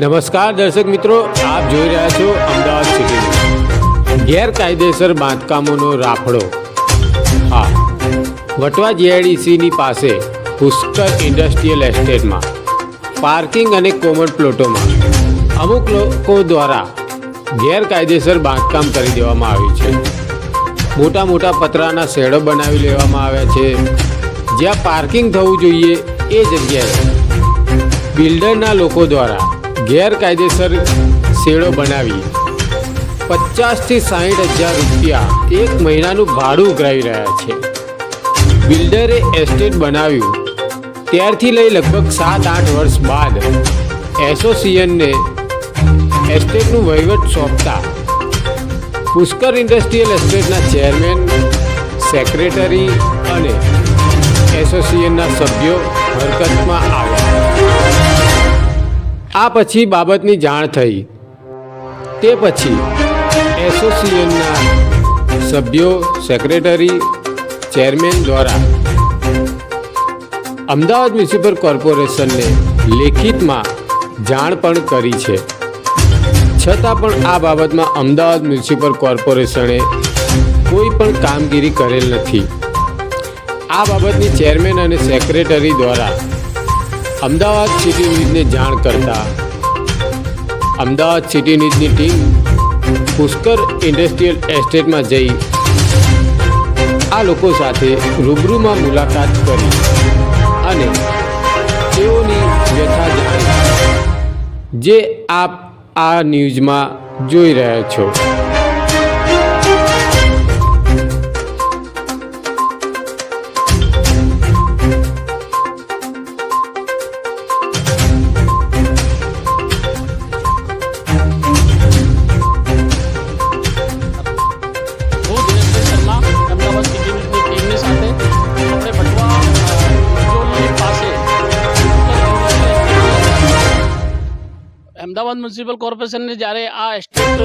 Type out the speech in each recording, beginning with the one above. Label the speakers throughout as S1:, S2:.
S1: નમસ્કાર દર્શક મિત્રો, આપ જોઈ રહ્યા છો અમદાવાદ સિટી ગેરકાયદેસર બાંધકામોનો રાફડો. હા, વટવા જીઆઈડીસીની પાસે પુષ્કર ઇન્ડસ્ટ્રીયલ એસ્ટેટમાં, પાર્કિંગ અને કોમન પ્લોટોમાં અમુક લોકો દ્વારા ગેરકાયદેસર બાંધકામ કરી દેવામાં આવ્યું છે. મોટા મોટા પતરાના શેડો બનાવી લેવામાં આવ્યા છે. જ્યાં પાર્કિંગ થવું જોઈએ એ જગ્યાએ. બિલ્ડરના લોકો દ્વારા ગેરકાયદેસર શેડો બનાવી. પચાસથી સાહીઠ હજાર રૂપિયા એક મહિનાનું ભાડું ઉઘરાવી રહ્યા છે. બિલ્ડરે એસ્ટેટ બનાવ્યું. ત્યારથી લઈ લગભગ સાત આઠ વર્ષ બાદ એસોસિએશનને એસ્ટેટનું વહીવટ સોંપતા પુષ્કર ઇન્ડસ્ટ્રીયલ એસ્ટેટના ચેરમેન, સેક્રેટરી અને એસોસિએશનના સભ્યો હરકતમાં આવ્યા. આ પછી બાબતની જાણ થઈ. તે પછી એસોસિએશનના સભ્યો, સેક્રેટરી, ચેરમેન દ્વારા અમદાવાદ મ્યુનિસિપલ કોર્પોરેશનને લેખિતમાં જાણ પણ કરી છે. છતાં પણ આ બાબતમાં અમદાવાદ મ્યુનિસિપલ કોર્પોરેશને કોઈ પણ કામગીરી કરેલ નથી. આ બાબતની ચેરમેન અને સેક્રેટરી દ્વારા અમદાવાદ સિટી ન્યૂઝને જાણ કરતા અમદાવાદ સિટી ન્યૂઝની ટીમ પુષ્કર ઇન્ડસ્ટ્રીયલ એસ્ટેટમાં જઈ આ લોકો સાથે રૂબરૂમાં મુલાકાત કરી અને તેઓની વ્યથા જાણી. જે આપ આ ન્યૂઝમાં જોઈ રહ્યા છો.
S2: અમદાવાદ મ્યુનિસિપલ કોર્પોરેશનને જ્યારે આ સ્ટેટ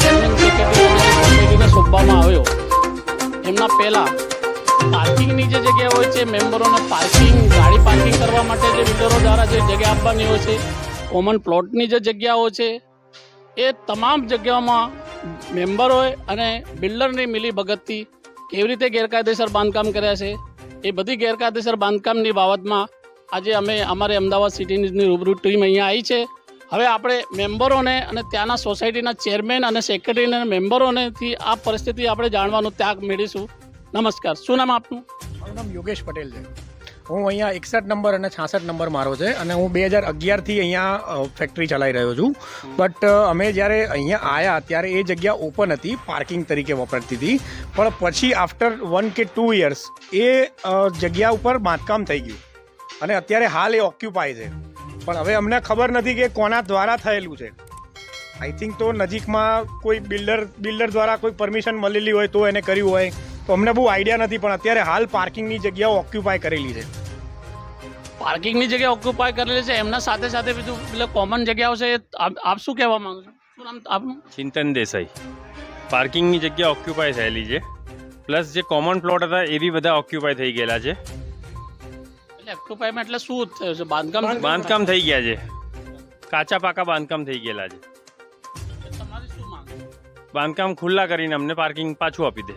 S2: ચેરમેન સોંપવામાં આવ્યો, એમના પહેલાં પાર્કિંગની જે જગ્યા હોય છે, મેમ્બરોને પાર્કિંગ, ગાડી પાર્કિંગ કરવા માટે જે બિલ્ડરો દ્વારા જે જગ્યા આપવાની હોય છે, કોમન પ્લોટની જે જગ્યાઓ છે, એ તમામ જગ્યાઓમાં મેમ્બરોએ અને બિલ્ડરની મિલી ભગતથી કેવી રીતે ગેરકાયદેસર બાંધકામ કર્યા છે, એ બધી ગેરકાયદેસર બાંધકામની બાબતમાં આજે અમે અમારે અમદાવાદ સિટીની રૂબરૂ ટીમ અહીંયા આવી છે. હવે આપણે મેમ્બરોને અને ત્યાંના સોસાયટીના ચેરમેન અને સેક્રેટરી અને મેમ્બરોનેથી આ પરિસ્થિતિ આપણે જાણવાનું ત્યાગ મેળવીશું. નમસ્કાર, શું નામ આપનું?
S3: મારું નામ યોગેશ પટેલ છે. હું અહીંયા એકસઠ નંબર અને છાસઠ નંબર મારો છે અને હું બે હજાર અગિયારથી અહીંયા ફેક્ટરી ચલાવી રહ્યો છું. બટ અમે જ્યારે અહીંયા આવ્યા ત્યારે એ જગ્યા ઓપન હતી પાર્કિંગ તરીકે વપરાતી હતી. પણ પછી આફ્ટર વન કે ટુ યર્સ એ જગ્યા ઉપર બાંધકામ થઈ ગયું. અને અત્યારે હાલ એ ઓક્યુપાય છે. પણ હવે અમને ખબર નથી કે કોના દ્વારા થયેલું છે. આઈ થિંક તો નજીકમાં કોઈ બિલ્ડર બિલ્ડર દ્વારા કોઈ પરમિશન મળેલી હોય તો એને કર્યું હોય. તો અમને બહુ આઈડિયા નથી પણ અત્યારે હાલ પાર્કિંગની જગ્યાઓ ઓક્યુપાય કરેલી છે.
S2: પાર્કિંગની જગ્યા ઓક્યુપાય કરેલી છે એમના સાથે સાથે બીજું એટલે કોમન જગ્યાઓ છે આપ આપ શું કહેવા માંગો છો? શું નામ આપનું?
S4: ચિંતન દેસાઈ. પાર્કિંગની જગ્યા ઓક્યુપાય થયેલી છે. પ્લસ જે કોમન પ્લોટ હતા એ બી બધા ઓક્યુપાય થઈ ગયેલા છે.
S2: ઓક્યુપાયમાં એટલે શું થયું છે? બાંધકામ
S4: બાંધકામ થઈ ગયા છે. કાચા પાકા બાંધકામ થઈ ગયેલા છે.
S2: તમારી શું માંગ
S4: બાંધકામ ખુલ્લા કરીને અમને પાર્કિંગ પાછું આપી દે.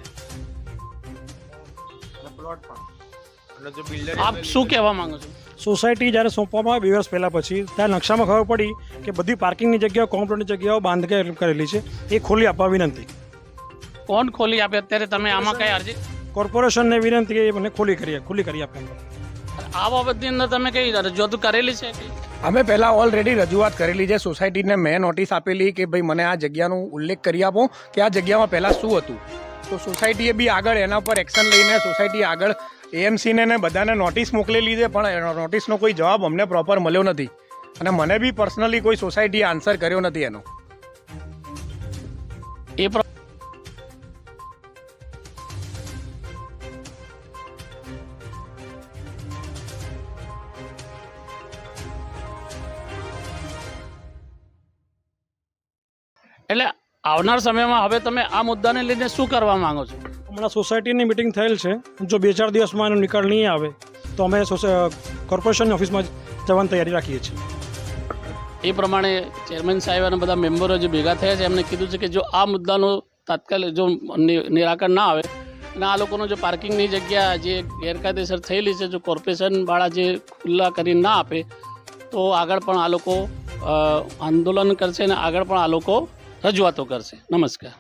S2: આપ શું કહેવા માંગો છો?
S5: સોસાયટી જ્યારે સોંપવામાં આવી બે વર્ષ પહેલાં પછી ત્યાં નકશામાં ખબર પડી કે બધી પાર્કિંગની જગ્યાઓ કોમ્પ્લેટની જગ્યાઓ બાંધકામ કરેલી છે. એ ખોલી આપવા વિનંતી.
S2: કોણ ખોલી આપે? અત્યારે તમે આમાં કઈ અરજી
S5: કોર્પોરેશનને વિનંતી કે એ મને ખોલી કરી ખુલ્લી કરી આપે
S2: આ બાબતની અંદર તમે કઈ રજૂઆત કરેલી છે
S3: અમે પહેલાં ઓલરેડી રજૂઆત કરેલી છે. સોસાયટીને મેં નોટિસ આપેલી કે ભાઈ મને આ જગ્યાનો ઉલ્લેખ કરી આપો કે આ જગ્યામાં પહેલાં શું હતું. તો સોસાયટીએ બી આગળ એના પર એક્શન લઈને સોસાયટી આગળ એએમસીને ને બધાને નોટિસ મોકલેલી છે પણ નોટિસનો કોઈ જવાબ અમને પ્રોપર મળ્યો નથી. અને મને બી પર્સનલી કોઈ સોસાયટીએ આન્સર કર્યો નથી એનો.
S2: એ એટલે આવનાર સમયમાં હવે તમે આ મુદ્દાને લઈને શું કરવા માંગો છો?
S5: હમણાં સોસાયટીની મિટિંગ થયેલ છે. જો બે ચાર દિવસમાં એનો નિકાલ નહીં આવે તો અમે કોર્પોરેશનની ઓફિસમાં જવાની તૈયારી રાખીએ છીએ.
S2: એ પ્રમાણે ચેરમેન સાહેબ અને બધા મેમ્બરો જે ભેગા થયા છે એમને કીધું છે કે જો આ મુદ્દાનું તાત્કાલિક જો નિરાકરણ ના આવે અને આ લોકોનો જે પાર્કિંગની જગ્યા જે ગેરકાયદેસર થયેલી છે જો કોર્પોરેશનવાળા જે ખુલ્લા કરીને ના આપે તો આગળ પણ આ લોકો આંદોલન કરશે અને આગળ પણ આ લોકો રજૂઆતો કરશે. નમસ્કાર.